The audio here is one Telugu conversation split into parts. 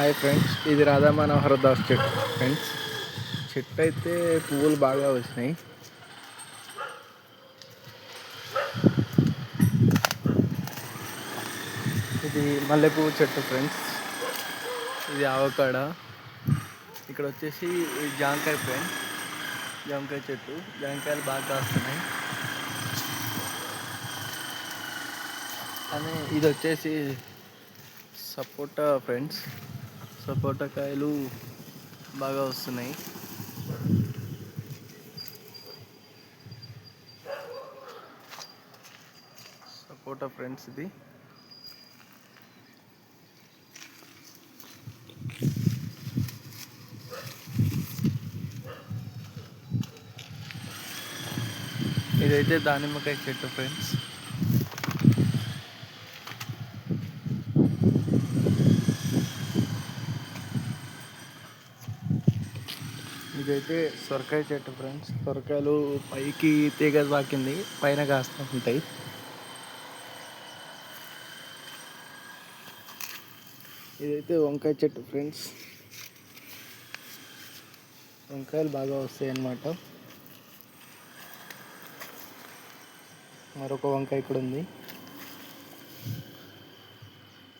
హాయ్ ఫ్రెండ్స్ ఇది రాధా మనోహర్ దాస్ చెట్టు. ఫ్రెండ్స్ చెట్టు అయితే పువ్వులు బాగా వచ్చినాయి. ఇది మల్లెపువ్వు చెట్టు ఫ్రెండ్స్. ఇది ఆవకాడ ఇక్కడ వచ్చేసి జాంకాయ ఫ్రెండ్స్ జాంకాయ చెట్టు. జాంకాయలు బాగా కాస్తున్నాయి. కానీ ఇది వచ్చేసి సపోటా ఫ్రెండ్స్. సపోటా కాయలు బాగా వస్తున్నాయి. సపోటా ఫ్రెండ్స్ ఇది. ఇదైతే దానిమ్మకాయ చెట్టు ఫ్రెండ్స్. ఇదైతే సొరకాయ చెట్టు ఫ్రెండ్స్. సొరకాయలు పైకి తీగ తాకింది పైన కాస్తూ ఉంటాయి. ఇదైతే వంకాయ చెట్టు ఫ్రెండ్స్. వంకాయలు బాగా వస్తాయి అన్నమాట మరొక వంకాయ ఇక్కడ ఉంది.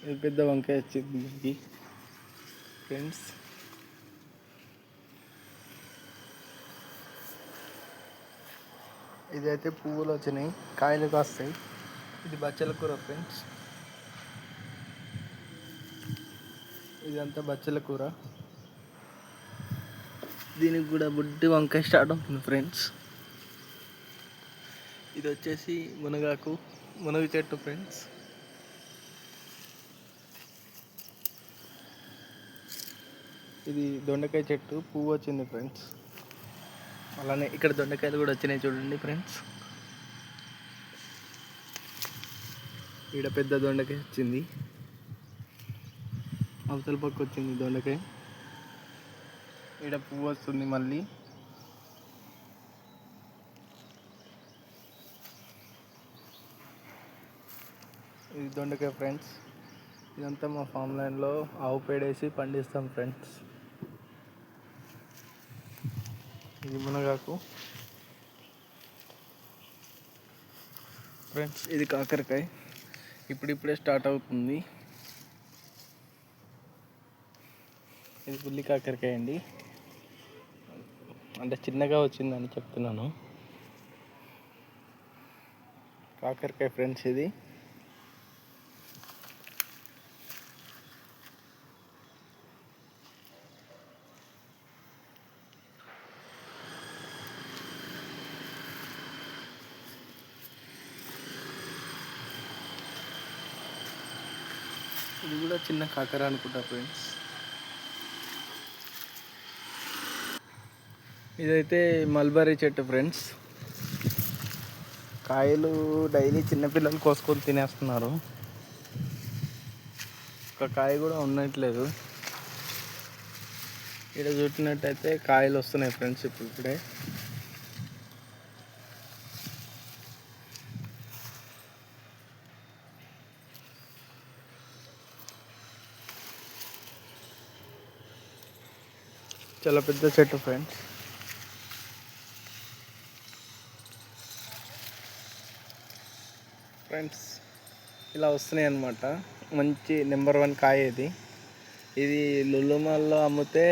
ఇది పెద్ద వంకాయ వచ్చింది ఫ్రెండ్స్. ఇదైతే పువ్వులు వచ్చినాయి కాయలు కాస్తాయి. ఇది బచ్చల కూర ఫ్రెండ్స్. ఇదంతా బచ్చల కూర. దీనికి కూడా బుడ్డి వంకాయ స్టార్ట్ అవుతుంది ఫ్రెండ్స్. ఇది వచ్చేసి మునగాకు మునగ చెట్టు ఫ్రెండ్స్. ఇది దొండకాయ చెట్టు పువ్వు వచ్చింది ఫ్రెండ్స్. అలానే ఇక్కడ దొండకాయలు కూడా వచ్చినాయి చూడండి ఫ్రెండ్స్. ఈడ పెద్ద దొండకాయ వచ్చింది. అవతల పక్క వచ్చింది దొండకాయ. ఈడ పువ్వు వస్తుంది మళ్ళీ. ఇది దొండకాయ ఫ్రెండ్స్. ఇదంతా మా ఫామ్ లైన్లో ఆవు పేడేసి పండిస్తాం ఫ్రెండ్స్. ఇది మునగాకు ఫ్రెండ్స్ ఇది కాకరకాయ. ఇప్పుడిప్పుడే స్టార్ట్ అవుతుంది. ఇది పుల్లి కాకరకాయ అండి. అంటే చిన్నగా వచ్చిందని చెప్తున్నాను. కాకరకాయ ఫ్రెండ్స్ ఇది. ఇది కూడా చిన్న కాకర అనుకుంటా ఫ్రెండ్స్ ఇదైతే మల్బరీ చెట్టు ఫ్రెండ్స్ కాయలు డైలీ చిన్నపిల్లలు కోసుకొని తినేస్తున్నారు. ఒక కాయ కూడా ఉండట్లేదు. ఇక్కడ చూసినట్టయితే కాయలు వస్తున్నాయి ఫ్రెండ్స్ ఇప్పుడు ఇప్పుడే చాలా పెద్ద చెట్టు ఫ్రెండ్స్ ఫ్రెండ్స్ ఇలా వస్తున్నాయి అన్నమాట. మంచి నెంబర్ వన్ కాయ ఇది. ఇది లుల్లుమాల్లో అమ్మితే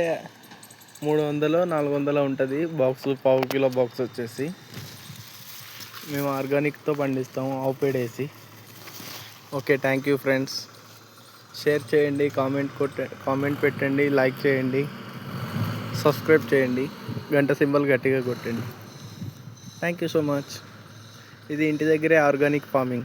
మూడు వందలు నాలుగు వందలు ఉంటుంది. బాక్స్ పావు కిలో బాక్స్ వచ్చేసి. మేము ఆర్గానిక్తో పండిస్తాము ఆవు పేడ వేసి. Okay thank you friends share చేయండి కామెంట్ కొట్ట కామెంట్ పెట్టండి లైక్ చేయండి. సబ్స్క్రైబ్ చేయండి. గంట సింబల్ గట్టిగా కొట్టండి. థ్యాంక్ యూ సో మచ్ ఇది ఇంటి దగ్గరే ఆర్గానిక్ ఫార్మింగ్.